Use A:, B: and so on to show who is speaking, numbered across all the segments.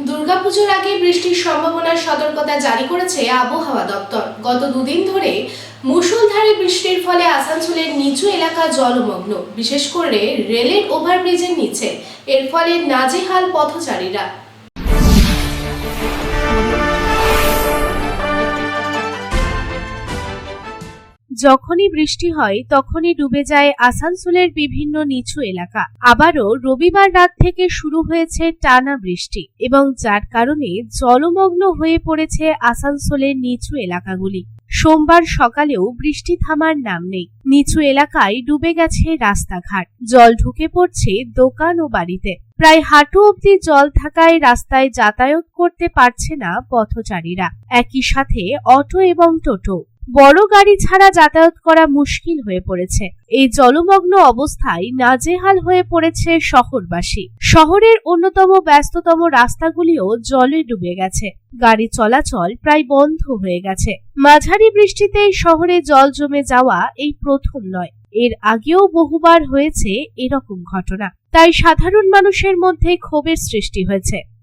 A: দুর্গাপুজোর আগে বৃষ্টির সম্ভাবনার সতর্কতা জারি করেছে আবহাওয়া দপ্তর। গত দুদিন ধরে মুষলধারে বৃষ্টির ফলে আসানসোলের নিচু এলাকা জলমগ্ন। বিশেষ করে রেলের ওভারব্রিজের নিচে। এর ফলে নাজেহাল পথচারীরা। যখনই বৃষ্টি হয়, তখনই ডুবে যায় আসানসোলের বিভিন্ন নিচু এলাকা। আবারও রবিবার রাত থেকে শুরু হয়েছে টানা বৃষ্টি এবং যার কারণে জলমগ্ন হয়ে পড়েছে আসানসোলের নিচু এলাকাগুলি। সোমবার সকালেও বৃষ্টি থামার নাম নেই। নিচু এলাকায় ডুবে গেছে রাস্তাঘাট। জল ঢুকে পড়ছে দোকান ও বাড়িতে। প্রায় হাঁটু অবধি জল থাকায় রাস্তায় যাতায়াত করতে পারছে না পথচারীরা। একই সাথে অটো এবং টোটো। বড় গাড়ি ছাড়া যাতায়াত করা মুশকিল হয়ে পড়েছে। এই জলমগ্ন অবস্থায় নাজেহাল হয়ে পড়েছে শহরবাসী। শহরের অন্যতম ব্যস্ততম রাস্তাগুলিও জলে ডুবে গেছে। গাড়ি চলাচল প্রায় বন্ধ হয়ে গেছে। মাঝারি বৃষ্টিতে শহরে জল জমে যাওয়া এই প্রথম নয়। এর আগেও বহুবার হয়েছে এরকম ঘটনা। তাই সাধারণ মানুষের মধ্যে ক্ষোভের সৃষ্টি হয়েছে।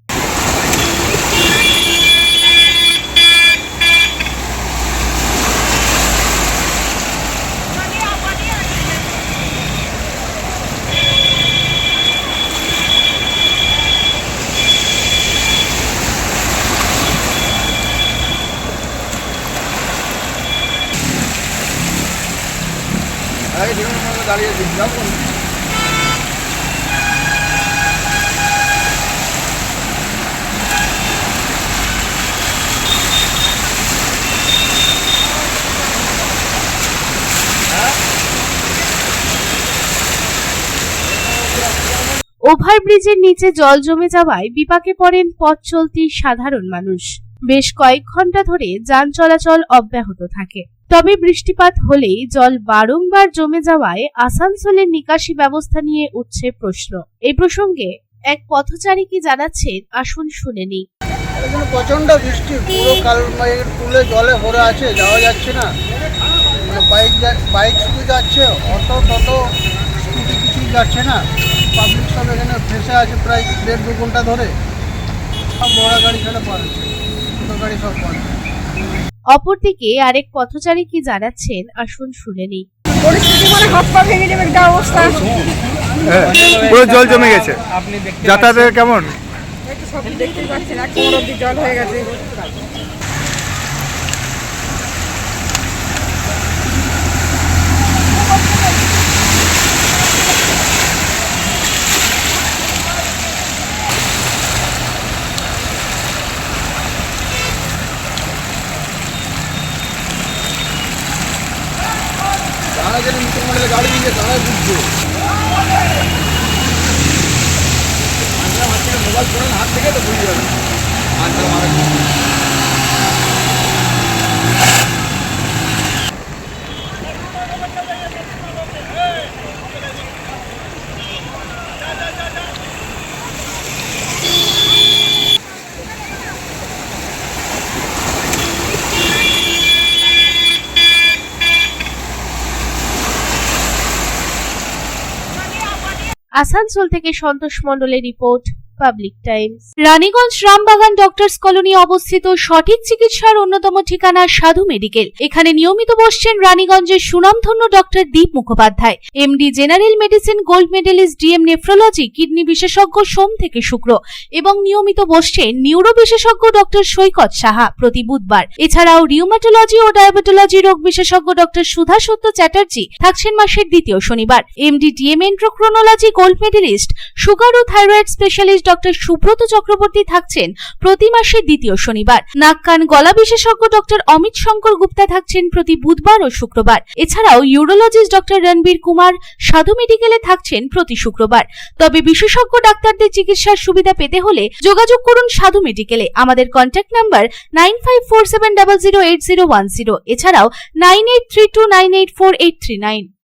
A: ওভারব্রিজের নিচে জল জমে যাওয়ায় বিপাকে পড়েন পথ চলতি সাধারণ মানুষ। বেশ কয়েক ঘণ্টা ধরে যান চলাচল অব্যাহত থাকে। তবে বৃষ্টিপাত হলেই জল বারংবার জমে যাওয়ায় আসানসোলের নিকাশি ব্যবস্থা নিয়ে উঠছে প্রশ্ন। এই প্রসঙ্গে এক পথচারী কি জানাচ্ছেন আসুন শুনে নিই।
B: প্রচণ্ড বৃষ্টি, পুরো কাল তুলে জলে ভরে আছে, যাওয়া যাচ্ছে না। মানে বাইক বাইক শুধু যাচ্ছে, অটো টোটো, স্কুটি কিছুই যাচ্ছে না। পাবলিক সব এখানে ফেসে আছে প্রায় দেড় দু ঘণ্টা ধরে। সব বড় গাড়ি এখানে পাচ্ছে ছোটো গাড়ি সব পাচ্ছে
A: অপরদিকে আরেক পথচারী কি জানাচ্ছেন আসুন শুনে নিই।
C: পরিস্থিতি মানে হাত পা ভেঙে যাবে একটা অবস্থা।
D: হ্যাঁ, পুরো জল জমে গেছে।
E: আপনি
D: যাতায়াতের কেমন?
C: এই তো সব দেখতেই পাচ্ছেন এক কোমর অব্দি জল হয়ে গেছে।
B: যেন নতুন মডেলের গাড়ি নিয়ে তারাই বুঝছে মোবাইল ফোনের হাত থেকে তো বুঝে যাবে আচ্ছা
A: আসানসোল থেকে সন্তোষ মন্ডলের report public times Raniganj Rambagan doctors colony অবস্থিত সঠিক চিকিৎসার অন্যতম ঠিকানা সাধু মেডিকেল এখানে নিয়মিত বসছেন রানীগঞ্জের সুনামধন্য doctor Deep Mukhopadhyay. MD general medicine gold medalist DM nephrology kidney বিশেষজ্ঞ সোম থেকে শুক্র। এবং নিয়মিত বসছেন নিউরো বিশেষজ্ঞ ডক্টর সৈকত সাহা প্রতি বুধবার। এছাড়াও রিউমাটোলজি ও ডায়াবেটোলজি রোগ বিশেষজ্ঞ ডক্টর সুধা সত্য চ্যাটার্জি থাকছেন মাসের দ্বিতীয় শনিবার। MD DM endocrinology gold medalist sugar ও thyroid specialist doctor Subrata Chakraborty থাকছেন প্রতি মাসের দ্বিতীয় শনিবার। নাক, কান, গলা বিশেষজ্ঞ ডক্টর অমিত শঙ্কর গুপ্তা থাকছেন প্রতি বুধবার ও শুক্রবার। এছাড়াও ইউরোলজিস্ট ডক্টর রণবীর কুমার সাধু মেডিকেলে থাকছেন প্রতি শুক্রবার। তবে বিশেষজ্ঞ ডাক্তারদের চিকিৎসার সুবিধা পেতে হলে যোগাযোগ করুন সাধু মেডিকেলে। আমাদের contact number nine five four seven double zero eight zero one zero এছাড়াও nine eight three two nine eight four eight three nine